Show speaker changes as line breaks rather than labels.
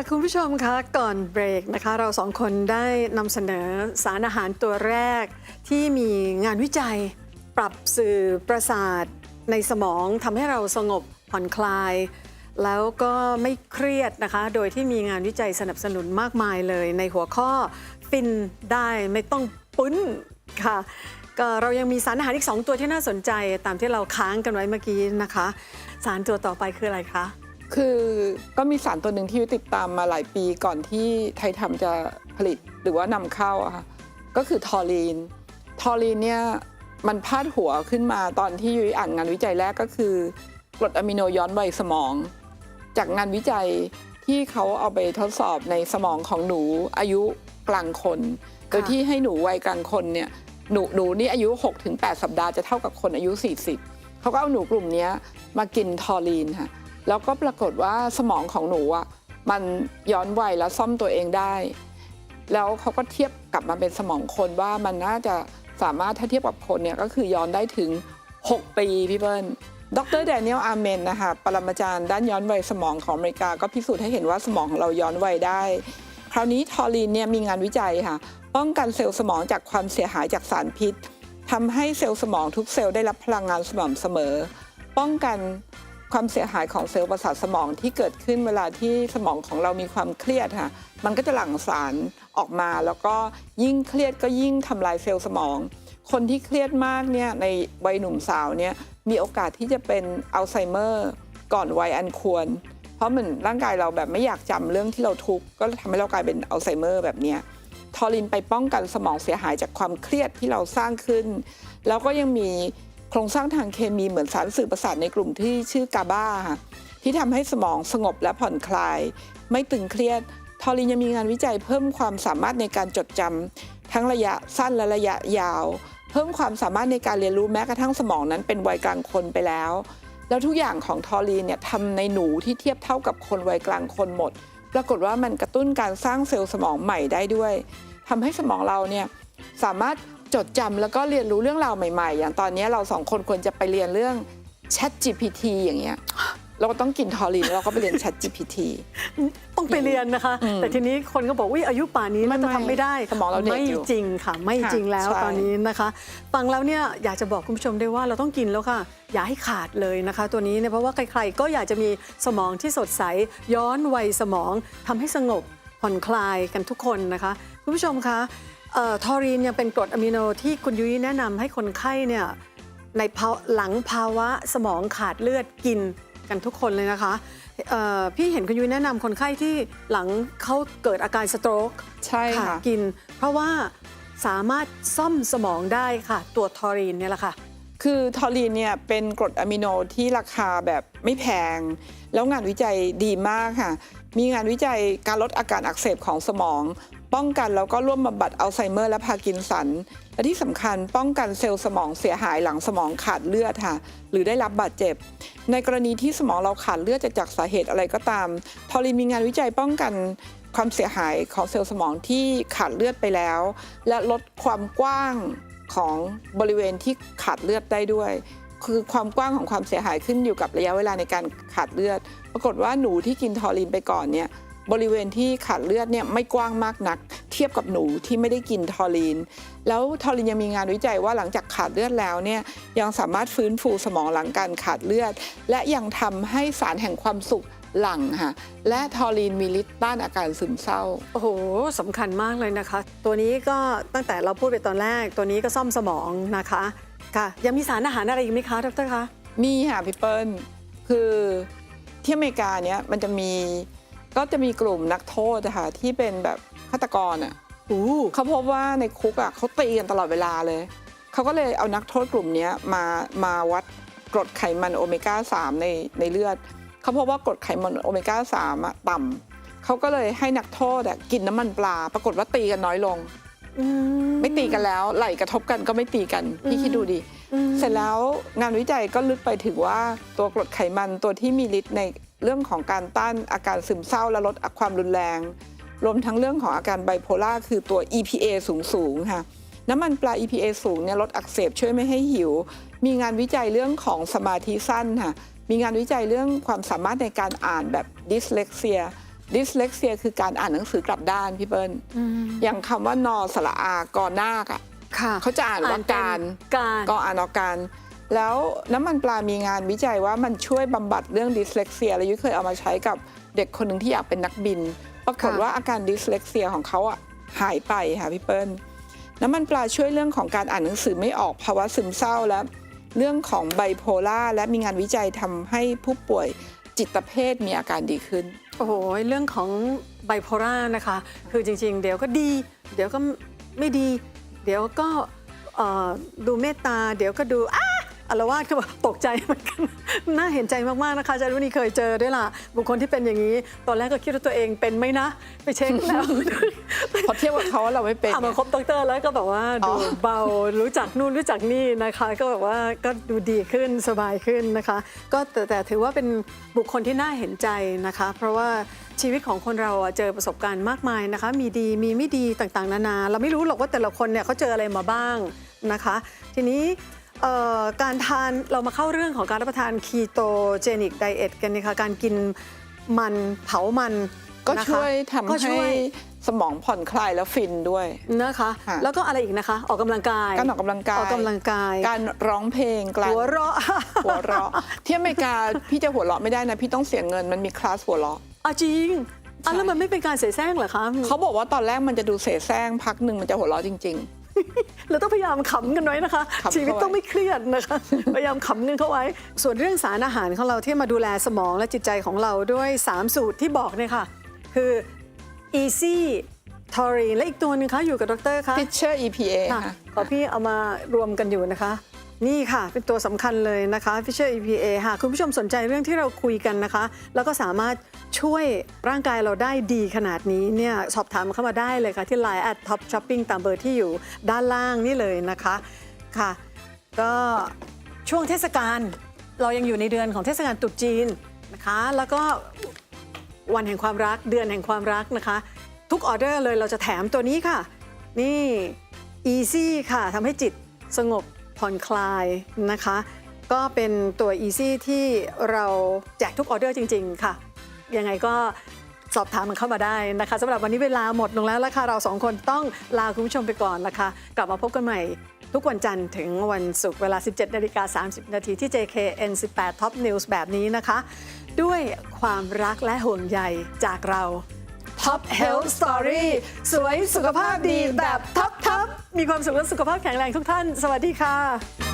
ค่ะคุณผู้ชมคะก่อนเบรกนะคะเราสองคนได้นำเสนอสารอาหารตัวแรก ที่มีงานวิจัย ปรับสื่อประสาทในสมองทำให้เราสงบผ่อนคลาย แล้วก็ไม่เครียดนะคะ โดยที่มีงานวิจัยสนับสนุนมากมายเลย ในหัวข้อฟินได้ไม่ต้องปุ้นค่ะก็เรายังมีสารอาหารอีก 2 ตัวที่น่าสนใจ ตามที่เราค้างกันไว้เมื่อกี้นะคะ สารตัวต่อไปคืออะไรคะ
คือก็มีสารตัวหนึ่งที่ติดตามมาหลายปีก่อนที่ไทยทำจะผลิตหรือว่านำเข้าอะค่ะก็คือทอรีน ทอรีนเนี่ยมันพาดหัวขึ้นมาตอนที่ยุ้ยอ่านงานวิจัยแรกก็คือกรดอะมิโนย้อนวัยสมอง จากงานวิจัยที่เขาเอาไปทดสอบในสมองของหนูอายุกลางคนโดยที่ให้หนูวัยกลางคนเนี่ยหนูหนูนี่อายุ 6-8 สัปดาห์จะเท่ากับคนอายุ 40เขาก็เอาหนูกลุ่มนี้มากินทอรีนค่ะ แล้วก็ปรากฏว่าสมองของหนูอะมันย้อนวัยและซ่อมตัวเองได้ แล้วเขาก็เทียบกลับมาเป็นสมองคนว่ามันน่าจะสามารถถ้าเทียบกับคนเนี่ยก็คือย้อนได้ถึง 6 ปีพี่เบิ้ลดรแดเนียลอาร์เมนนะคะปรมาจารย์ด้านย้อนวัยสมองของอเมริกา ก็พิสูจน์ให้เห็นว่าสมองของเราย้อนวัยได้ คราวนี้ทอรีนเนี่ยมีงานวิจัยค่ะ ป้องกันเซลล์สมองจากความเสียหายจากสารพิษทำให้เซลล์สมองทุกเซลล์ได้รับพลังงานสม่ำเสมอ ป้องกัน ความเสียหายของเซลล์ประสาทสมองที่เกิดขึ้นเวลาที่สมองของเรามีความเครียดค่ะ มันก็จะหลั่งสารออกมา แล้วก็ยิ่งเครียดก็ยิ่งทำลายเซลล์สมอง คนที่เครียดมากเนี่ยในวัยหนุ่มสาวเนี่ยมีโอกาสที่จะเป็นอัลไซเมอร์ก่อนวัยอันควร เพราะเหมือนร่างกายเราแบบไม่อยากจำเรื่องที่เราทุกข์ก็ทำให้เรากลายเป็นอัลไซเมอร์แบบนี้ทอรินไปป้องกันสมองเสียหายจากความเครียดที่เราสร้างขึ้น แล้วก็ยังมี โครงสร้างทางเคมีเหมือนสารสื่อประสาทในกลุ่มที่ชื่อกาบาค่ะที่ทำให้สมองสงบและผ่อนคลาย ไม่ตึงเครียดทอรินยังมีงานวิจัยเพิ่มความสามารถในการจดจำทั้งระยะสั้นและระยะยาว เพิ่มความสามารถในการเรียนรู้แม้กระทั่งสมองนั้นเป็นวัยกลางคนไปแล้ว แล้วทุกอย่างของทอรีนเนี่ยทำในหนูที่เทียบเท่ากับคนวัยกลางคนหมด ปรากฏว่ามันกระตุ้นการสร้างเซลล์สมองใหม่ได้ด้วยทำให้สมองเราเนี่ยสามารถ จดจำแล้วก็เรียนรู้เรื่องราวใหม่ๆ อย่างตอนนี้เราสองคนควรจะไปเรียนเรื่อง Chat GPT อย่างเงี้ยเราก็ต้องกินทอรีนแล้วเราก็ไปเรียน Chat GPT
ต้องไปเรียนนะคะ
อืม
แต่ทีนี้คนก็บอกว่าอายุป่านนี้
ไม่
น่าจะทำไม่ได้
สมองเราเด็ก
ไม่
อยู่
จริงค่ะ ไม่
ค่ะ
จริงแล้ว
ใช่
ตอนนี้นะคะ ฟังแล้วเนี่ยอยากจะบอกคุณผู้ชมด้วยว่าเราต้องกินแล้วค่ะ อย่าให้ขาดเลยนะคะ ตัวนี้เนี่ยเพราะว่าใครๆก็อยากจะมีสมองที่สดใส ย้อนวัยสมองทำให้สงบผ่อนคลายกันทุกคนนะคะ คุณผู้ชมคะเอ่อ ทอรีนยังเป็นกรดอะมิโนที่คุณยุ้ยแนะนำให้คนไข้เนี่ยในภาวะหลังภาวะสมองขาดเลือดกินกันทุกคนเลยนะคะเอ่อพี่เห็นคุณยุ้ยแนะนำคนไข้ที่หลังเขาเกิดอาการสโตรก
ใช่ค่ะ
กิน เพราะว่าสามารถซ่อมสมองได้ค่ะ ตัวทอรีนเนี่ยแหละค่ะ
คือทอรีนเนี่ยเป็นกรดอะมิโนที่ราคาแบบไม่แพง แล้วงานวิจัยดีมากค่ะ มีงานวิจัยการลดอาการอักเสบของสมอง ป้องกันแล้วก็ร่วมบำบัดอัลไซเมอร์และพาร์กินสัน และที่สำคัญป้องกันเซลล์สมองเสียหายหลังสมองขาดเลือดค่ะ หรือได้รับบาดเจ็บ ในกรณีที่สมองเราขาดเลือดจากจากสาเหตุอะไรก็ตามทอรีนมีงานวิจัยป้องกันความเสียหายของเซลล์สมองที่ขาดเลือดไปแล้ว และลดความกว้างของบริเวณที่ขาดเลือดได้ด้วย คือความกว้างของความเสียหายขึ้นอยู่กับระยะเวลาในการขาดเลือด ปรากฏว่าหนูที่กินทอรีนไปก่อนเนี่ย บริเวณที่ขาดเลือดเนี่ยไม่กว้างมากนัก เทียบกับหนูที่ไม่ได้กินทอรีน แล้วทอรีนยังมีงานวิจัยว่าหลังจากขาดเลือดแล้วเนี่ยยังสามารถฟื้นฟูสมองหลังการขาดเลือด และยังทำให้สารแห่งความสุขหลั่งค่ะและทอรีนมีฤทธิ์ต้านอาการซึมเศร้า
โอ้โหสำคัญมากเลยนะคะ ตัวนี้ก็ตั้งแต่เราพูดไปตอนแรก ตัวนี้ก็ซ่อมสมองนะคะค่ะยังมีสารอาหารอะไรอีกไหมคะดรคะ
มีค่ะพี่เปิ้ลคือที่อเมริกาเนี่ยมันจะมี ก็จะมีกลุ่มนักโทษนะคะที่เป็นแบบฆาตกรอะ
อู้
เขาพบว่าในคุกอะเขาตีกันตลอดเวลาเลย เขาก็เลยเอานักโทษกลุ่มเนี้ยมามาวัดกรดไขมันโอเมก้า 3 ในในเลือด เขาพบว่ากรดไขมันโอเมก้า 3อะต่ำเขาก็เลยให้นักโทษอะกินน้ำมันปลา ปรากฏว่าตีกันน้อยลง
อื
ไม่ตีกันแล้วไหลกระทบกันก็ไม่ตีกันพี่คิดดูดิ
อืม
เสร็จแล้วงานวิจัยก็ลึกไปถึงว่าตัวกรดไขมันตัวที่มีฤทธิ์ใน เรื่องของการต้านอาการซึมเศร้าและลดความรุนแรง รวมทั้งเรื่องของอาการไบโพล่าคือตัว EPA สูงสูงๆค่ะน้ำมันปลา EPA สูงเนี่ยลดอักเสบช่วยไม่ให้หิว มีงานวิจัยเรื่องของสมาธิสั้นค่ะมีงานวิจัยเรื่องความสามารถในการอ่านแบบดิสเลกเซียดิสเลกเซียคือการอ่านหนังสือกลับด้านพี่เปิ้ล
อืม
อย่างคำว่านอสระอากอนาคอะ
ค่ะ
เขาจะอ่านว่าการ
การ
ก็อ่านออกการ แล้วน้ำมันปลามีงานวิจัยว่ามันช่วยบำบัดเรื่องดิสเลกเซีย แล้วยุ้ยเคยเอามาใช้กับเด็กคนหนึ่งที่อยากเป็นนักบิน ปรากฏว่าอาการดิสเลกเซียของเขาอะหายไปค่ะพี่เปิ้ลน้ำมันปลาช่วยเรื่องของการอ่านหนังสือไม่ออกภาวะซึมเศร้าและเรื่องของไบโพล่าและมีงานวิจัยทำให้ผู้ป่วยจิตเภทมีอาการดีขึ้น
โอ้โห เรื่องของไบโพล่านะคะ คือจริง ๆ เดี๋ยวก็ดี เดี๋ยวก็ไม่ดี เดี๋ยวก็เอ่อดูเมตตา เดี๋ยวก็ดูอ้า อารวาสก็แบบตกใจเหมือนกันน่าเห็นใจมากๆนะคะอาจารย์วันนี้เคยเจอด้วยล่ะบุคคลที่เป็นอย่างนี้ ตอนแรกก็คิดว่าตัวเองเป็นไหมนะ ไปเช็คแล้ว
พอเทียบกับเขาเราไม่เป็น
อะมาคบดอกเตอร์แล้วก็แบบว่า
อ๋
ดู
อ
เบารู้จักนู่นรู้จักนี่นะคะ ก็แบบว่าก็ดูดีขึ้นสบายขึ้นนะคะ ก็แต่แต่ถือว่าเป็นบุคคลที่น่าเห็นใจนะคะ เพราะว่าชีวิตของคนเราอะเจอประสบการณ์มากมายนะคะ มีดีมีไม่ดีต่างๆ นานา เราไม่รู้หรอกว่าแต่ละคนเนี่ยเขาเจออะไรมาบ้างนะคะ ทีนี้ เอ่อการทานเรามาเข้าเรื่องของการรับประทานคีโตเจนิกไดเอทกันนะคะการกินมันเผามัน
ก็
นะคะ
ช่วยทำ
ก็
ให้
ช่วย
สมองผ่อนคลายแล้วฟินด้วย
นะคะ
ค่ะ
แล้วก็อะไรอีกนะคะ ออกกำลังกาย
การออกกำลังกาย
ออกกำลังกาย
การร้องเพลงการ
หัวเราะ
หัวเราะ ที่อเมริกาพี่จะหัวเราะไม่ได้นะ พี่ต้องเสียเงินมันมีคลาสหัวเราะ
อะจริงอะแล้วมันไม่เป็นการเสแสร้งเหรอคะ
เขาบอกว่าตอนแรกมันจะดูเสแสร้งพักหนึ่งมันจะหัวเราะจริง
เราต้องพยายามขำกันไว้นะคะ
ขำเข้าไว้
ชีวิตต้องไม่เครียดนะคะ พยายามขำกันเข้าไว้ ส่วนเรื่องสารอาหารของเราที่มาดูแลสมองและจิตใจของเราด้วย 3 สูตรที่บอกเนี่ยค่ะ คือ easy taurine และอีกตัวหนึงคะอยู่กับดรคะ
ๆ Pitcher EPA
ค่ะ
ค่ะ
ขอพี่เอามารวมกันอยู่นะคะ นี่ค่ะ เป็นตัวสำคัญเลยนะคะ Fisher EPA ค่ะคุณผู้ชมสนใจเรื่องที่เราคุยกันนะคะ แล้วก็สามารถช่วยร่างกายเราได้ดีขนาดนี้เนี่ยสอบถามเข้ามาได้เลยค่ะ ที่ Line at Top Shopping ตามเบอร์ที่อยู่ด้านล่างนี่เลยนะคะค่ะ ก็ช่วงเทศกาลเรายังอยู่ในเดือนของเทศกาลตรุษจีนนะคะ แล้วก็วันแห่งความรักเดือนแห่งความรักนะคะ ทุกออเดอร์เลยเราจะแถมตัวนี้ค่ะ นี่ Easy ค่ะทำให้จิตสงบ ผ่อนคลายนะคะ ก็เป็นตัว Easy ที่เราแจกทุกออเดอร์จริง ๆ ค่ะ ยังไงก็สอบถามมันเข้ามาได้นะคะสำหรับวันนี้เวลาหมดลงแล้วละค่ะเราสองคนต้องลาคุณผู้ชมไปก่อนละค่ะกลับมาพบกันใหม่ทุกวันจันทร์ถึงวันศุกร์เวลา 17นาฬิกา30 นาทีที่ JKN 18 Top News แบบนี้นะคะ ด้วยความรักและห่วงใยจากเรา Top Health Story สวยสุขภาพดีแบบท็อปทมีความสุขและสุขภาพแข็งแรงทุกท่าน สวัสดีค่ะ